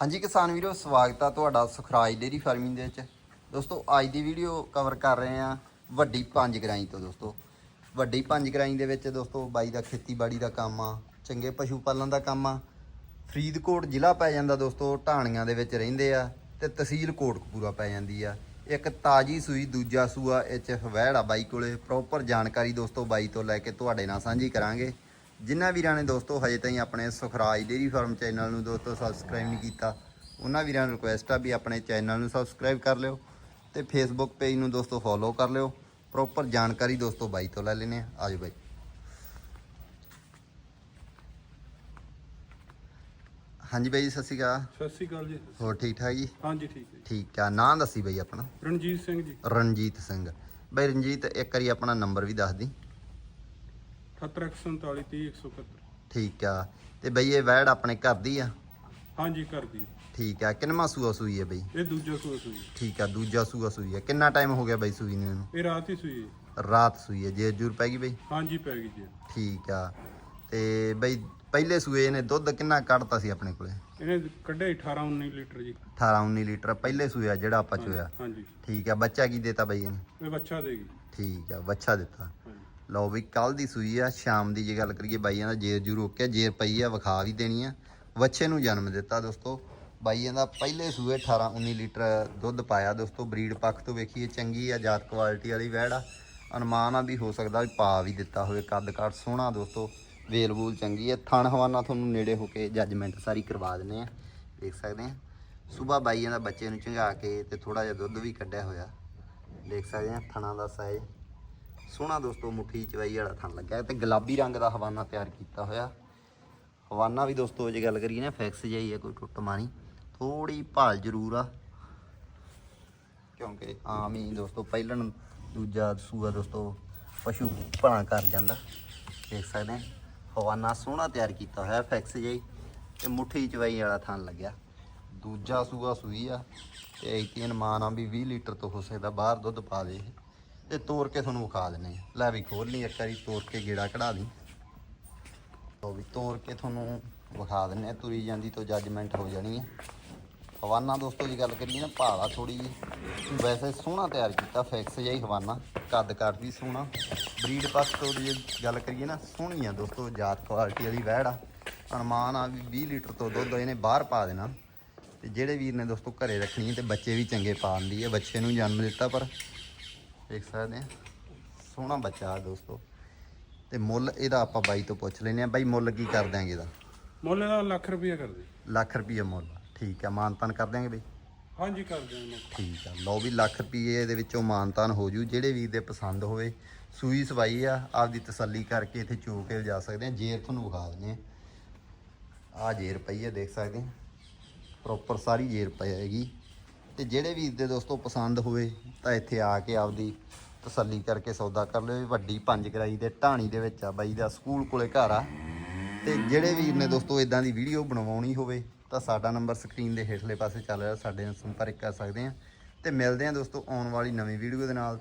ਹਾਂਜੀ ਕਿਸਾਨ ਵੀਰੋ, ਸਵਾਗਤ ਆ ਤੁਹਾਡਾ ਸੁਖਰਾਜ ਡੇਰੀ ਫਾਰਮਿੰਗ ਦੇ ਵਿੱਚ। ਦੋਸਤੋ, ਅੱਜ ਦੀ ਵੀਡੀਓ ਕਵਰ ਕਰ ਰਹੇ ਆ ਵੱਡੀ ਪੰਜ ਗਰਾਈ ਤੋਂ ਦੋਸਤੋ। ਵੱਡੀ ਪੰਜ ਗਰਾਈ ਦੇ ਵਿੱਚ ਦੋਸਤੋ, ਬਾਈ ਦਾ ਖੇਤੀਬਾੜੀ ਦਾ ਕੰਮ ਆ, ਚੰਗੇ ਪਸ਼ੂ ਪਾਲਣ ਦਾ ਕੰਮ ਆ। ਫਰੀਦਕੋਟ ਜ਼ਿਲ੍ਹਾ ਪੈ ਜਾਂਦਾ ਦੋਸਤੋ, ਢਾਣੀਆਂ ਦੇ ਵਿੱਚ ਰਹਿੰਦੇ ਆ ਤੇ ਤਹਿਸੀਲ ਕੋਟਕਪੂਰਾ ਪੈ ਜਾਂਦੀ ਆ। ਇੱਕ ਤਾਜੀ ਸੂਈ, ਦੂਜਾ ਸੂਆ, ਇਹ ਚ ਆ ਬਾਈ ਕੋਲੇ। ਪ੍ਰੋਪਰ ਜਾਣਕਾਰੀ ਦੋਸਤੋ ਬਾਈ ਤੋਂ ਲੈ ਕੇ ਤੁਹਾਡੇ ਨਾਲ ਸਾਂਝੀ ਕਰਾਂਗੇ। ਜਿਨ੍ਹਾਂ ਵੀਰਾਂ ਨੇ ਦੋਸਤੋ ਹਜੇ ਤਾਈਂ ਆਪਣੇ ਸੁਖਰਾਜ ਡੇਰੀ ਫਾਰਮ ਚੈਨਲ ਨੂੰ ਦੋਸਤੋ ਸਬਸਕ੍ਰਾਈਬ ਨਹੀਂ ਕੀਤਾ ਉਹਨਾਂ ਵੀਰਾਂ ਨੂੰ ਰਿਕੁਐਸਟ ਆ ਵੀ ਆਪਣੇ ਚੈਨਲ ਨੂੰ ਸਬਸਕ੍ਰਾਈਬ ਕਰ ਲਿਓ ਤੇ ਫੇਸਬੁੱਕ ਪੇਜ ਨੂੰ ਦੋਸਤੋ ਫੋਲੋ ਕਰ ਲਿਓ। ਪ੍ਰੋਪਰ ਜਾਣਕਾਰੀ ਦੋਸਤੋ ਬਾਈ ਤੋਂ ਲੈ ਲੈਨੇ ਆ ਆਜੋ ਬਾਈ। ਹਾਂਜੀ ਬਾਈ ਸਤਿ ਸ਼੍ਰੀ ਅਕਾਲ। ਸਤਿ ਸ਼੍ਰੀ ਅਕਾਲ ਜੀ। ਹੋਰ ਠੀਕ ਠਾਕ ਜੀ? ਹਾਂਜੀ ਠੀਕ ਹੈ। ਠੀਕ ਆ। ਨਾਂ ਦੱਸੀ ਬਾਈ ਆਪਣਾ। ਰਣਜੀਤ ਸਿੰਘ ਜੀ। ਰਣਜੀਤ ਸਿੰਘ। ਬਾਈ ਰਣਜੀਤ ਇੱਕ ਵਾਰੀ ਆਪਣਾ ਨੰਬਰ ਵੀ ਦੱਸ ਦੀ। 781430171 ਠੀਕ ਆ। ਤੇ ਬਈ ਇਹ ਵੈੜ ਆਪਣੇ ਘਰ ਦੀ ਆ? ਹਾਂਜੀ ਕਰਦੀ ਠੀਕ ਆ। ਕਿੰਨਵਾਂ ਸੂਆ ਸੂਈ ਹੈ ਬਈ? ਇਹ ਦੂਜਾ ਸੂਆ ਸੂਈ। ਠੀਕ ਆ ਦੂਜਾ ਸੂਆ ਸੂਈ ਹੈ ਕਿੰਨਾ ਟਾਈਮ ਹੋ ਗਿਆ ਬਈ ਸੂਈ ਨੂੰ ਇਹਨੂੰ? ਇਹ ਰਾਤ ਹੀ ਸੂਈ ਹੈ। ਰਾਤ ਸੂਈ ਹੈ। ਜੇ ਜੂਰ ਪੈ ਗਈ ਬਈ? ਹਾਂਜੀ ਪੈ ਗਈ ਜੀ ਠੀਕ ਆ। ਤੇ ਬਈ ਪਹਿਲੇ ਸੂਏ ਇਹਨੇ ਦੁੱਧ ਕਿੰਨਾ ਕੱਢਤਾ ਸੀ ਆਪਣੇ ਕੋਲੇ? ਇਹਨੇ ਕੱਢਿਆ 18 19 ਲੀਟਰ ਜੀ। 18 19 ਲੀਟਰ। ਪਹਿਲੇ ਸੂਆ ਜਿਹੜਾ ਆਪਾਂ ਚੋਇਆ। ਹਾਂਜੀ ਠੀਕ ਆ। ਬੱਚਾ ਕੀ ਦੇਤਾ ਬਈ ਇਹਨੇ? ਇਹ ਬੱਚਾ ਦੇਗੀ ਠੀਕ ਆ। ਬੱਚਾ ਦਿੱਤਾ। ਹਾਂਜੀ। ਲਓ ਵੀ ਕੱਲ ਦੀ ਸੂਈ ਆ, ਸ਼ਾਮ ਦੀ ਜੇ ਗੱਲ ਕਰੀਏ ਬਾਈਆਂ ਦਾ ਜੇਰ ਜੂ ਰੋਕਿਆ ਜੇਰ ਪਈ ਆ, ਵਿਖਾ ਵੀ ਦੇਣੀ ਆ। ਬੱਚੇ ਨੂੰ ਜਨਮ ਦਿੱਤਾ ਦੋਸਤੋ। ਬਾਈਆਂ ਦਾ ਪਹਿਲੇ ਸੂਏ 18 19 ਲੀਟਰ ਦੁੱਧ ਪਾਇਆ ਦੋਸਤੋ। ਬਰੀਡ ਪੱਖ ਤੋਂ ਵੇਖੀਏ, ਚੰਗੀ ਆ, ਜਾਤ ਕੁਆਲਿਟੀ ਵਾਲੀ ਵੈੜ ਆ। ਅਨੁਮਾਨ ਆ ਵੀ ਹੋ ਸਕਦਾ ਵੀ ਪਾ ਵੀ ਦਿੱਤਾ ਹੋਵੇ, ਕੱਦ ਕਾਠ ਸੋਹਣਾ ਦੋਸਤੋ। ਵੇਲ ਵੂਲ ਚੰਗੀ ਆ। ਥਣ ਹਵਾਨਾ ਤੁਹਾਨੂੰ ਨੇੜੇ ਹੋ ਕੇ ਜੱਜਮੈਂਟ ਸਾਰੀ ਕਰਵਾ ਦਿੰਨੇ ਆ। ਦੇਖ ਸਕਦੇ ਆ। ਸਵੇਰ ਬਾਈਆਂ ਦਾ ਬੱਚੇ ਨੂੰ ਚੰਗਾ ਕੇ ਤੇ ਥੋੜਾ ਜਿਹਾ ਦੁੱਧ ਵੀ ਕੱਢਿਆ ਹੋਇਆ। ਦੇਖ ਸਕਦੇ ਆ, ਥਣਾ ਦਾ ਸਾਈਜ਼ ਸੋਹਣਾ ਦੋਸਤੋ, ਮੁੱਠੀ ਚਵਾਈ ਵਾਲਾ ਥਣ ਲੱਗਾ ਤੇ ਗੁਲਾਬੀ ਰੰਗ ਦਾ ਹਵਾਨਾ ਤਿਆਰ ਕੀਤਾ ਹੋਇਆ। ਹਵਾਨਾ ਵੀ ਦੋਸਤੋ, ਜੇ ਗੱਲ ਕਰੀਏ ਨਾ, ਫਿਕਸ ਜਿਹਾ ਹੀ ਹੈ, ਕੋਈ ਟੁੱਟ ਮਾਣੀ ਥੋੜੀ ਭਾਲ ਜ਼ਰੂਰ ਆ। ਕਿਉਂਕਿ ਆਮ ਹੀ ਦੋਸਤੋ, ਪਹਿਲਣ ਦੂਜਾ ਸੂਆ ਦੋਸਤੋ, ਪਸ਼ੂ ਭਾਣਾ ਕਰ ਜਾਂਦਾ। ਦੇਖ ਸਕਦੇ ਆ ਹਵਾਨਾ ਸੋਹਣਾ ਤਿਆਰ ਕੀਤਾ ਹੋਇਆ, ਫਿਕਸ ਜਿਹਾ ਹੀ। ਤੇ ਮੁੱਠੀ ਚਵਾਈ ਵਾਲਾ ਥਣ ਲੱਗਿਆ। ਦੂਜਾ ਸੂਆ ਸੂਈ ਆ, ਤੇ ਇਤੀਨ ਮਾਨ ਆ ਵੀ 20 ਲੀਟਰ ਤੋਂ ਹੋ ਸਕਦਾ ਬਾਹਰ ਦੁੱਧ ਪਾ ਦੇ। ਤੇ ਤੋੜ ਕੇ ਤੁਹਾਨੂੰ ਵਿਖਾ ਦਿੰਨੇ ਆ ਲੈ ਵੀ ਖੋਲ ਲਈ, ਇੱਕ ਵਾਰੀ ਤੋੜ ਕੇ ਗੇੜਾ ਕਢਾ ਦੀ ਉਹ ਵੀ ਤੋੜ ਕੇ ਤੁਹਾਨੂੰ ਵਿਖਾ ਦਿੰਨੇ ਆ ਤੁਰੀ ਜਾਂਦੀ ਤੋਂ ਜੱਜਮੈਂਟ ਹੋ ਜਾਣੀ ਹੈ। ਹਵਾਨਾ ਦੋਸਤੋ, ਜੀ ਗੱਲ ਕਰੀਏ ਨਾ, ਭਾਲਾ ਥੋੜੀ ਜੀ ਵੈਸੇ ਸੋਹਣਾ ਤਿਆਰ ਕੀਤਾ, ਫਿਕਸ ਜਿਹਾ ਹੀ ਹਵਾਨਾ। ਕੱਦ ਕੱਟ ਵੀ ਸੋਹਣਾ। ਬਰੀਡ ਪੱਖ ਤੋਂ ਜੇ ਗੱਲ ਕਰੀਏ ਨਾ, ਸੋਹਣੀ ਆ ਦੋਸਤੋ, ਜਾਤ ਕੁਆਲਿਟੀ ਵਾਲੀ ਵਹਿੜ ਆ। ਅਨੁਮਾਨ ਆ ਵੀ 20 ਲੀਟਰ ਤੋਂ ਦੁੱਧ ਇਹਨੇ ਬਾਹਰ ਪਾ ਦੇਣਾ। ਤੇ ਜਿਹੜੇ ਵੀਰ ਨੇ ਦੋਸਤੋ, ਘਰੇ ਰੱਖਣੀ ਹੈ ਤੇ ਬੱਚੇ ਵੀ ਚੰਗੇ ਪਾ ਦਿੰਦੀ ਹੈ। ਬੱਚੇ ਨੂੰ ਜਨਮ ਦਿੱਤਾ ਪਰ ਦੇਖ ਸਕਦੇ ਆ ਸੋਹਣਾ ਬੱਚਾ ਆ ਦੋਸਤੋ। ਤੇ ਮੁੱਲ ਇਹਦਾ ਆਪਾਂ ਬਾਈ ਤੋਂ ਪੁੱਛ ਲੈਨੇ ਆ ਬਾਈ ਮੁੱਲ ਕੀ ਕਰ ਦਿਆਂਗੇ ਇਹਦਾ? ਮੁੱਲ ਇਹਦਾ ਲੱਖ ਰੁਪਇਆ ਕਰਦੇ। ਲੱਖ ਰੁਪਏ ਮੁੱਲ। ਠੀਕ ਆ ਮਾਨਤਾਨ ਕਰ ਦਿਆਂਗੇ ਬਈ? ਹਾਂਜੀ ਕਰਦੇ ਹਾਂ ਠੀਕ ਆ। ਲਓ ਵੀ ਲੱਖ ਰੁਪਏ ਦੇ ਵਿੱਚੋਂ ਮਾਨਤਾਨ ਹੋ ਜੂ। ਜਿਹੜੇ ਵੀਰ ਦੇ ਪਸੰਦ ਹੋਵੇ ਸੂਈ ਸਵਾਈ ਆ ਆਪਦੀ ਤਸੱਲੀ ਕਰਕੇ ਇੱਥੇ ਚੋ ਕੇ ਜਾ ਸਕਦੇ ਆ ਜੇਰ ਤੁਹਾਨੂੰ ਵਿਖਾ ਦਿੰਦੇ ਆ ਆ ਜੇਰ ਪਈ ਹੈ ਦੇਖ ਸਕਦੇ ਆ ਪ੍ਰੋਪਰ ਸਾਰੀ ਜੇਰ ਪਈ ਹੈਗੀ। ਤੇ ਜਿਹੜੇ ਵੀਰ ਦੇ ਦੋਸਤੋ ਪਸੰਦ ਹੋਵੇ ਤਾਂ ਇੱਥੇ ਆ ਕੇ ਆਪਦੀ ਤਸੱਲੀ ਕਰਕੇ ਸੌਦਾ ਕਰ ਲਿਓ। ਇਹ ਵੱਡੀ ਪੰਜ ਕਰਾਈ ਦੇ ਢਾਣੀ ਦੇ ਵਿੱਚ ਆ ਬਾਈ ਦਾ ਸਕੂਲ ਕੋਲੇ ਘਰ ਆ। ਤੇ ਜਿਹੜੇ ਵੀਰ ਨੇ ਦੋਸਤੋ ਇਦਾਂ ਦੀ ਵੀਡੀਓ ਬਣਵਾਉਣੀ ਹੋਵੇ ਤਾਂ ਸਾਡਾ ਨੰਬਰ ਸਕਰੀਨ ਦੇ ਹੇਠਲੇ ਪਾਸੇ ਚੱਲ ਰਿਹਾ। ਸਾਡੇ ਨਾਲ ਸੰਪਰਕ ਕਰ ਸਕਦੇ ਆ। ਤੇ ਮਿਲਦੇ ਆ ਦੋਸਤੋ ਆਉਣ ਵਾਲੀ ਨਵੀਂ ਵੀਡੀਓ ਦੇ ਨਾਲ।